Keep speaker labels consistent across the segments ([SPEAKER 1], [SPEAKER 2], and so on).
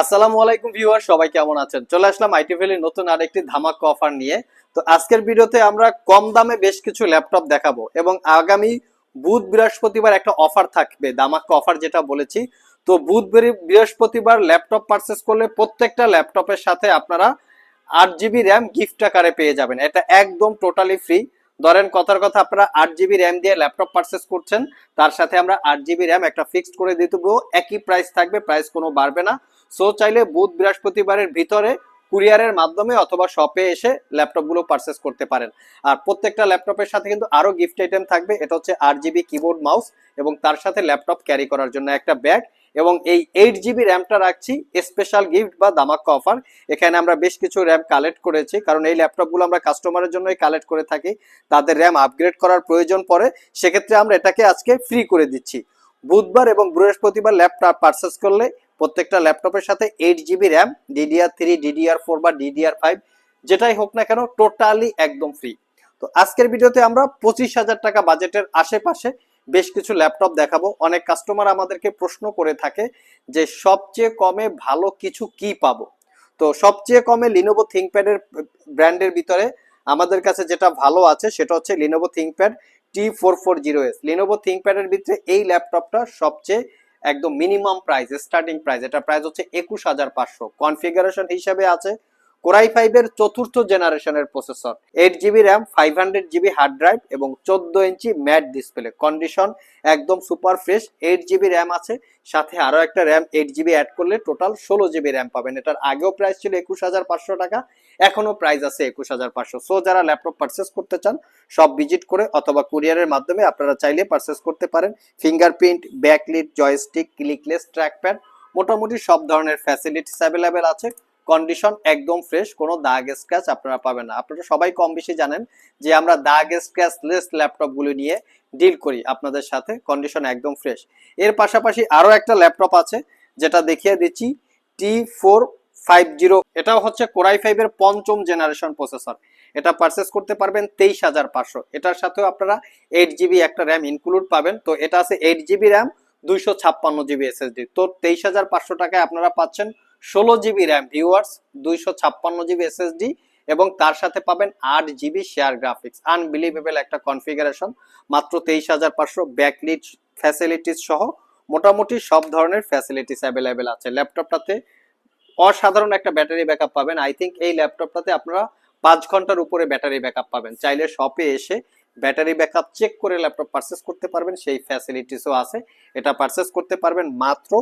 [SPEAKER 1] আসসালামু আলাইকুম ভিউয়ার, সবাই কেমন আছেন? চলে আসলাম আইটি ভ্যালির নতুন আরেকটি ধামাক অফার নিয়ে। তো আজকের ভিডিওতে আমরা কম দামে বেশ কিছু ল্যাপটপ দেখাবো এবং আগামী বুধ বৃহস্পতিবার একটা অফার থাকবে, ধামাক অফার যেটা বলেছি। তো বুধ বৃহস্পতিবার ল্যাপটপ পারচেস করলে প্রত্যেকটা ল্যাপটপের সাথে আপনারা আট জিবি র্যাম গিফট আকারে পেয়ে যাবেন। এটা একদম টোটালি ফ্রি ধরেন কথার কথা, আপনারা আট জিবি র্যাম দিয়ে ল্যাপটপ পারচেস করছেন, তার সাথে আমরা আট জিবি র্যাম একটা ফিক্সড করে দিয়ে দেবো। একই প্রাইস থাকবে প্রাইস কোনো বাড়বে না। সো চাইলে বুধ বৃহস্পতিবারের ভিতরে কুরিয়ারের মাধ্যমে অথবা শপে এসে ল্যাপটপগুলো পারচেস করতে পারেন। আর প্রত্যেকটা ল্যাপটপের সাথে কিন্তু আরও গিফট আইটেম থাকবে। এটা হচ্ছে আট জিবি কিবোর্ড মাউস এবং তার সাথে ল্যাপটপ ক্যারি করার জন্য একটা ব্যাগ এবং এই এইট জিবি র্যামটা রাখছি স্পেশাল গিফট বা দামাক্কা অফার এখানে আমরা বেশ কিছু র্যাম কালেক্ট করেছি, কারণ এই ল্যাপটপগুলো আমরা কাস্টমারের জন্যই কালেক্ট করে থাকি। তাদের র্যাম আপগ্রেড করার প্রয়োজন পড়ে, সেক্ষেত্রে আমরা এটাকে আজকে ফ্রি করে দিচ্ছি। বুধবার এবং বৃহস্পতিবার ল্যাপটপ পারচেস করলে প্রত্যেকটা ল্যাপটপের সাথে eight GB RAM DDR three DDR four বা ডিডিআর ফাইভ যেটাই হোক না কেন টোটালি একদম ফ্রি তো আজকের ভিডিওতে আমরা পঁচিশ হাজার টাকা বাজেটের আশেপাশে বেশ কিছু ল্যাপটপ দেখাবো। অনেক কাস্টমার আমাদেরকে প্রশ্ন করে থাকে যে সবচেয়ে কমে ভালো কিছু কি পাবো? তো সবচেয়ে কমে লিনোভো থিঙ্কপ্যাডের ব্র্যান্ডের ভিতরে আমাদের কাছে যেটা ভালো আছে, সেটা হচ্ছে Lenovo ThinkPad T four four zero S Lenovo থিঙ্কপ্যাডের ভিতরে এই ল্যাপটপটা সবচেয়ে একদম মিনিমাম প্রাইস স্টার্টিং প্রাইস এটা প্রাইস হচ্ছে একুশ হাজার পাঁচশো। কনফিগারেশন হিসেবে আছে কোরাই ফাইভের চতুর্থ জেনারেশনের processor. Eight GB RAM five hundred GB hard drive এবং চোদ্দ ইঞ্চি ম্যাট ডিসপ্লে কন্ডিশন একদম super fresh eight GB RAM আছে, সাথে আরও একটা র্যাম এইট জিবি অ্যাড করলে টোটাল ষোলো জিবি র্যাম পাবেন। এটার আগেও প্রাইস ছিল একুশ হাজার পাঁচশো টাকা এখনও প্রাইস আছে একুশ হাজার পাঁচশো। সো যারা ল্যাপটপ পারচেস করতে চান, সব ভিজিট করে অথবা কুরিয়ারের মাধ্যমে আপনারা চাইলে পারচেস করতে পারেন। Fingerprint backlit joystick clickless trackpad মোটামুটি সব ধরনের ফ্যাসিলিটিস অ্যাভেলেবেল আছে। কন্ডিশন একদম ফ্রেশ কোনো দাগ স্ক্র্যাচ আপনারা পাবেন না। আপনারা সবাই কম বেশি জানেন যে আমরা দাগ স্ক্র্যাচলেস ল্যাপটপগুলো নিয়ে ডিল করি আপনাদের সাথে কন্ডিশন একদম ফ্রেশ এর পাশাপাশি আরও একটা ল্যাপটপ আছে, যেটা দেখিয়ে দিচ্ছি টি ফোর ফাইভ জিরো এটাও হচ্ছে কোরাই ফাইভের পঞ্চম জেনারেশন প্রসেসর এটা পারচেস করতে পারবেন তেইশ হাজার পাঁচশো। এটার সাথেও আপনারা এইট জিবি একটা র্যাম ইনক্লুড পাবেন। তো এটা আছে এইট জিবি র্যাম দুইশো ছাপ্পান্ন জিবি এসএসডি তো তেইশ হাজার পাঁচশো টাকায় আপনারা পাচ্ছেন ষোলো জিবি র্যাম ভিউয়ার্স দুইশো ছাপ্পান্ন জিবি এসএসডি এবং তার সাথে পাবেন আট জিবি শেয়ার গ্রাফিক্স আনবিলিভেবল একটা কনফিগারেশন মাত্র তেইশ হাজার পাঁচশো ব্যাকলিট ফ্যাসিলিটিস সহ মোটামুটি সব ধরনের ফ্যাসিলিটিস অ্যাভেলেবেল আছে। ল্যাপটপটাতে অসাধারণ একটা ব্যাটারি ব্যাকআপ পাবেন। আই থিঙ্ক এই ল্যাপটপটাতে আপনারা পাঁচ ঘণ্টার উপরে ব্যাটারি ব্যাকআপ পাবেন। চাইলে শপে এসে ব্যাটারি ব্যাকআপ চেক করে ল্যাপটপ পারচেস করতে পারবেন। সেই ফ্যাসিলিটিসও আছে। এটা পারচেস করতে পারবেন মাত্র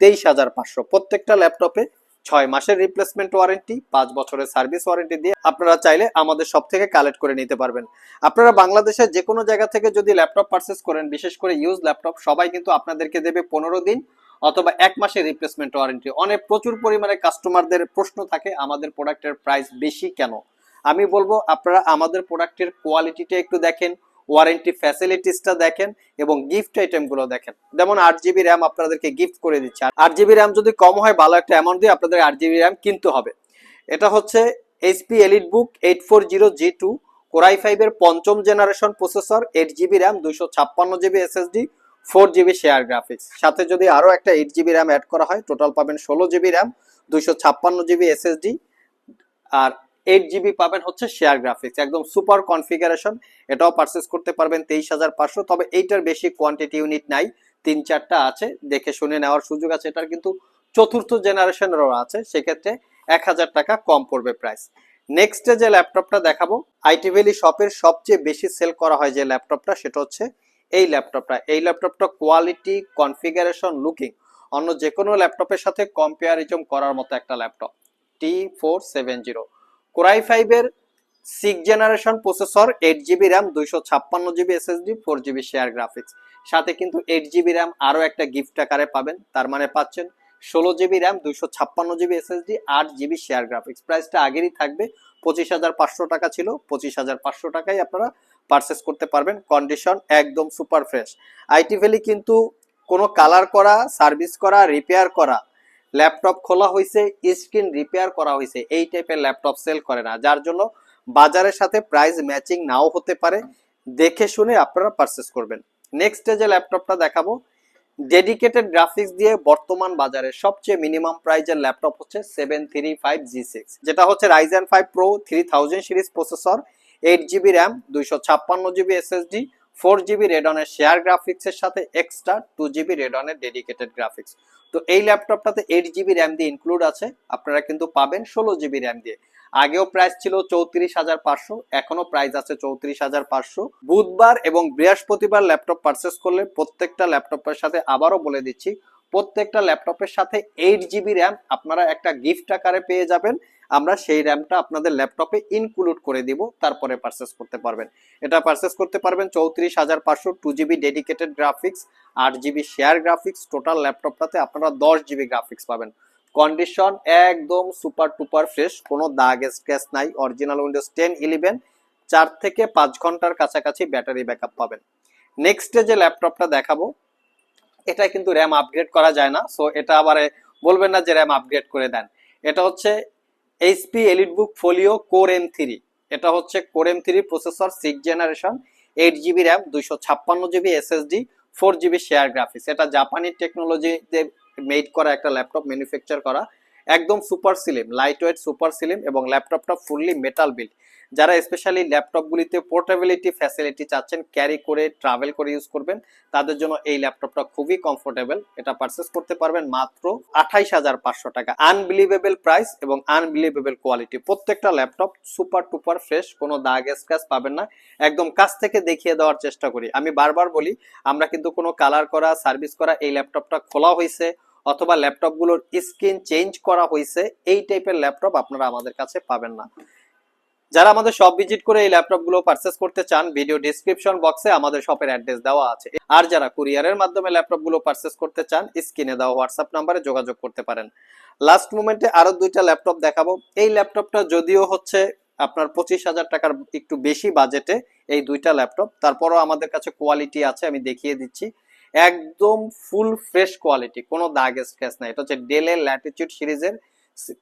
[SPEAKER 1] তেইশ হাজার পাঁচশো। প্রত্যেকটা ল্যাপটপে ছয় মাসের রিপ্লেসমেন্ট ওয়ারেন্টি পাঁচ বছরের সার্ভিস ওয়ারেন্টি দিয়ে আপনারা চাইলে আমাদের সব থেকে কালেক্ট করে নিতে পারবেন। আপনারা বাংলাদেশের যে কোনো জায়গা থেকে যদি ল্যাপটপ পারচেস করেন, বিশেষ করে ইউজ ল্যাপটপ সবাই কিন্তু আপনাদেরকে দেবে পনেরো দিন অথবা এক মাসের রিপ্লেসমেন্ট ওয়ারেন্টি অনেক প্রচুর পরিমাণে কাস্টমারদের প্রশ্ন থাকে, আমাদের প্রোডাক্টের প্রাইস বেশি কেন? আমি বলব, আপনারা আমাদের প্রোডাক্টের কোয়ালিটিটা একটু দেখেন ওয়ারেন্টি ফ্যাসিলিটিসটা দেখেন এবং গিফট আইটেমগুলো দেখেন। যেমন আট জিবি র্যাম আপনাদেরকে গিফট করে দিচ্ছে। আট জিবি র্যাম যদি কম হয়, ভালো একটা অ্যামাউন্ট দিয়ে আপনাদের আট জিবি র্যাম কিনতে হবে। এটা হচ্ছে HP EliteBook eight four zero G two core i ফাইভের পঞ্চম generation processor eight GB RAM, দুইশো ছাপ্পান্ন GB SSD four GB share graphics সাথে যদি আরও একটা এইট জিবি র্যাম অ্যাড করা হয় টোটাল পাবেন ষোলো জিবি র্যাম, দুইশো ছাপ্পান্ন জিবি এসএসডি আর এইট জিবি পাবেন হচ্ছে শেয়ার গ্রাফিক্স একদম সুপার কনফিগারেশন এটাও পারচেস করতে পারবেন তেইশ হাজার পাঁচশো, তবে এইটার বেশি কোয়ান্টিটি ইউনিট নাই, তিন চারটা আছে, দেখে শুনে নেওয়ার সুযোগ আছে, এটার কিন্তু চতুর্থ জেনারেশনেরও আছে, সেক্ষেত্রে এক হাজার টাকা কম পড়বে প্রাইস নেক্সটে যে ল্যাপটপটা দেখাবো আইটি ভ্যালি শপের সবচেয়ে বেশি সেল করা হয় যে ল্যাপটপটা সেটা হচ্ছে এই ল্যাপটপটা এই ল্যাপটপটা কোয়ালিটি কনফিগারেশন লুকিং অন্য যে কোনো ল্যাপটপের সাথে কম্পেয়ারিজম করার মতো একটা laptop T four seven zero core i ফাইভের six generation processor eight GB RAM দুইশো ছাপ্পান্ন GB SSD four GB share graphics সাথে কিন্তু এইট জিবি র্যাম আরও একটা গিফট আকারে পাবেন। তার মানে পাচ্ছেন ষোলো জিবি র্যাম দুইশো ছাপ্পান্ন জিবি এসএসডি আট জিবি শেয়ার গ্রাফিক্স প্রাইসটা আগেরই থাকবে, পঁচিশ হাজার পাঁচশো টাকা ছিল, পঁচিশ হাজার পাঁচশো টাকায় আপনারা পারচেস করতে পারবেন। কন্ডিশন একদম সুপার ফ্রেশ আইটি ভ্যালি কিন্তু কোনো কালার করা সার্ভিস করা রিপেয়ার করা ল্যাপটপ খোলা হয়েছে স্ক্রিন রিপেয়ার করা হয়েছে এই টাইপের ল্যাপটপ সেল করে না। যার জন্য বাজারের সাথে প্রাইস ম্যাচিং নাও হতে পারে। দেখে শুনে আপনারা পারচেস করবেন। নেক্সট যে ল্যাপটপটা দেখাবো ডেডিকেটেড গ্রাফিক্স দিয়ে বর্তমান বাজারে সবচেয়ে মিনিমাম প্রাইজের ল্যাপটপ হচ্ছে seven three five G six যেটা হচ্ছে Ryzen five pro three thousand series processor eight GB RAM দুইশো ছাপ্পান্ন জিবি এসএসডি ফোর জিবি রেডনের শেয়ার গ্রাফিক্সের সাথে এক্সট্রা টু জিবি রেডনের ডেডিকেটেড গ্রাফিক্স তো এই ল্যাপটপটাতে এইট জিবি র্যাম দিয়ে ইনক্লুড আছে, আপনারা কিন্তু পাবেন ষোলো জিবি র্যাম দিয়ে। আগেও প্রাইস ছিল চৌত্রিশ হাজার পাঁচশো এখনও প্রাইস আছে চৌত্রিশ হাজার পাঁচশো। বুধবার এবং বৃহস্পতিবার ল্যাপটপ পারচেস করলে প্রত্যেকটা ল্যাপটপের সাথে আবারও বলে দিচ্ছি প্রত্যেকটা ল্যাপটপের সাথে এইট জিবি র্যাম আপনারা একটা গিফট আকারে পেয়ে যাবেন। আমরা সেই র্যামটা আপনাদের ল্যাপটপে ইনক্লুড করে দিব, তারপরে পারচেস করতে পারবেন। এটা পারচেস করতে পারবেন চৌত্রিশ হাজার পাঁচশো টু জিবি ডেডিকেটেড গ্রাফিক্স আট জিবি শেয়ার গ্রাফিক্স টোটাল ল্যাপটপটাতে আপনারা দশ জিবি গ্রাফিক্স পাবেন। কন্ডিশন একদম সুপার টুপার ফ্রেশ কোনো দাগ স্ক্র্যাচ নাই অরিজিনাল উইন্ডোজ টেন ইলেভেন চার থেকে পাঁচ ঘণ্টার কাছাকাছি ব্যাটারি ব্যাকআপ পাবেন। নেক্সটে যে ল্যাপটপটা দেখাবো এটা কিন্তু র্যাম আপগ্রেড করা যায় না। সো এটা আবার বলবেন না যে র্যাম আপগ্রেড করে দেন। এটা হচ্ছে HP EliteBook Folio core M three এটা হচ্ছে core M three processor six generation eight GB RAM দুইশো ছাপ্পান্ন GB SSD four GB share graphics এটা জাপানি টেকনোলজিতে মেড করা একটা ল্যাপটপ ম্যানুফ্যাকচার করা। একদম super slim light weight super slim এবং ল্যাপটপটা ফুললি মেটাল বিল্ড যারা স্পেশালি ল্যাপটপগুলিতে পোর্টেবিলিটি ফ্যাসিলিটি চাচ্ছেন ক্যারি করে ট্রাভেল করে ইউজ করবেন, তাদের জন্য এই ল্যাপটপটা খুবই কমফোর্টেবল এটা পারচেস করতে পারবেন মাত্র আঠাইশ হাজার পাঁচশো টাকা। আনবিলিভেবল প্রাইস এবং আনবিলিভেবল কোয়ালিটি প্রত্যেকটা ল্যাপটপ সুপার টুপার ফ্রেশ কোনো দাগ স্ক্র্যাচ পাবেন না। একদম কাছ থেকে দেখিয়ে দেওয়ার চেষ্টা করি। আমি বারবার বলি, আমরা কিন্তু কোনো কালার করা সার্ভিস করা এই ল্যাপটপটা খোলা হয়েছে অথবা ল্যাপটপগুলোর স্ক্রিন চেঞ্জ করা হয়েছে, এই টাইপের ল্যাপটপ আপনারা আমাদের কাছে পাবেন না। যারা আমাদের শপ ভিজিট করে এই ল্যাপটপগুলো পারচেস করতে চান ভিডিও ডিসক্রিপশন বক্সে আমাদের শপের অ্যাড্রেস দেওয়া আছে। আর যারা কুরিয়ারের মাধ্যমে ল্যাপটপগুলো পারচেস করতে চান স্ক্রিনে দেওয়া হোয়াটসঅ্যাপ নাম্বারে যোগাযোগ করতে পারেন। লাস্ট মোমেন্টে আরও দুইটা ল্যাপটপ দেখাবো। এই ল্যাপটপটা যদিও হচ্ছে আপনার পঁচিশ হাজার টাকার একটু বেশি বাজেটে এই দুইটা ল্যাপটপ, তারপরও আমাদের কাছে কোয়ালিটি আছে, আমি দেখিয়ে দিচ্ছি। একদম ফুল ফ্রেশ কোয়ালিটি কোনো দাগ স্ক্র্যাচ নাই। এটা হচ্ছে ডেলের ল্যাটিটিউড সিরিজের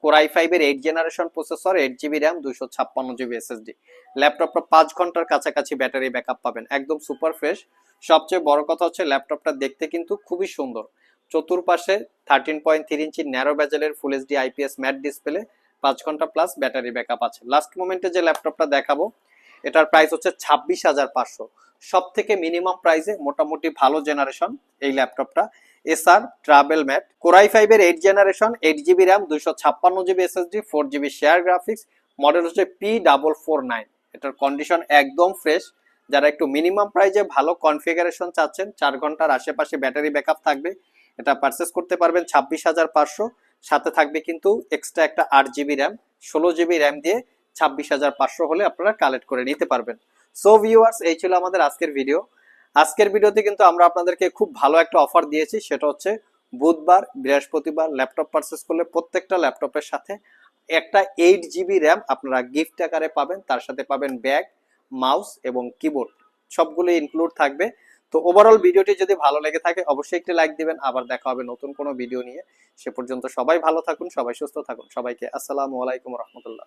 [SPEAKER 1] কোরাই ফাইভের eight generation processor eight GB RAM দুইশো ছাপ্পান্ন জিবি এসএসডি ল্যাপটপটা পাঁচ ঘণ্টার কাছাকাছি ব্যাটারি ব্যাকআপ পাবেন, একদম সুপার ফ্রেশ সবচেয়ে বড় কথা হচ্ছে ল্যাপটপটা দেখতে কিন্তু খুবই সুন্দর। চতুর্পাশে thirteen point three inch narrow ব্যাজেলের full HD IPS matte display পাঁচ ঘণ্টা প্লাস ব্যাটারি ব্যাকআপ আছে। লাস্ট মোমেন্টে যে ল্যাপটপটা দেখাবো এটার প্রাইস হচ্ছে ছাব্বিশ হাজার পাঁচশো। সব থেকে মিনিমাম প্রাইসে মোটামুটি ভালো জেনারেশন এই ল্যাপটপটা এসআর ট্রাভেল ম্যাট কোরাই ফাইভের eight generation eight GB RAM দুইশো ছাপ্পান্ন GB SSD four GB share graphics model হচ্ছে পি ডাবল ফোর নাইন এটার কন্ডিশন একদম ফ্রেশ যারা একটু মিনিমাম প্রাইজে ভালো কনফিগারেশন চাচ্ছেন, চার ঘণ্টার আশেপাশে ব্যাটারি ব্যাকআপ থাকবে, এটা পারচেস করতে পারবেন ছাব্বিশ হাজার পাঁচশো। সাথে থাকবে কিন্তু এক্সট্রা একটা আট জিবি র্যাম ষোলো জিবি র্যাম দিয়ে ছাব্বিশ হাজার পাঁচশো হলে আপনারা কালেক্ট করে নিতে পারবেন। সো ভিউয়ার্স এই ছিল আমাদের আজকের ভিডিও আজকের ভিডিওতে কিন্তু আমরা আপনাদেরকে খুব ভালো একটা অফার দিয়েছি। সেটা হচ্ছে বুধবার, বৃহস্পতিবার ল্যাপটপ পারচেস করলে প্রত্যেকটা ল্যাপটপের সাথে একটা এইট জিবি র্যাম আপনারা গিফট আকারে পাবেন। তার সাথে পাবেন ব্যাগ মাউস এবং কিবোর্ড সবগুলো ইনক্লুড থাকবে। তো ওভারঅল ভিডিওটি যদি ভালো লেগে থাকে, অবশ্যই একটি লাইক দিবেন। আবার দেখা হবে নতুন কোনো ভিডিও নিয়ে। সে পর্যন্ত সবাই ভালো থাকুন, সবাই সুস্থ থাকুন। সবাইকে আসসালামু আলাইকুম রহমতুল্লাহ।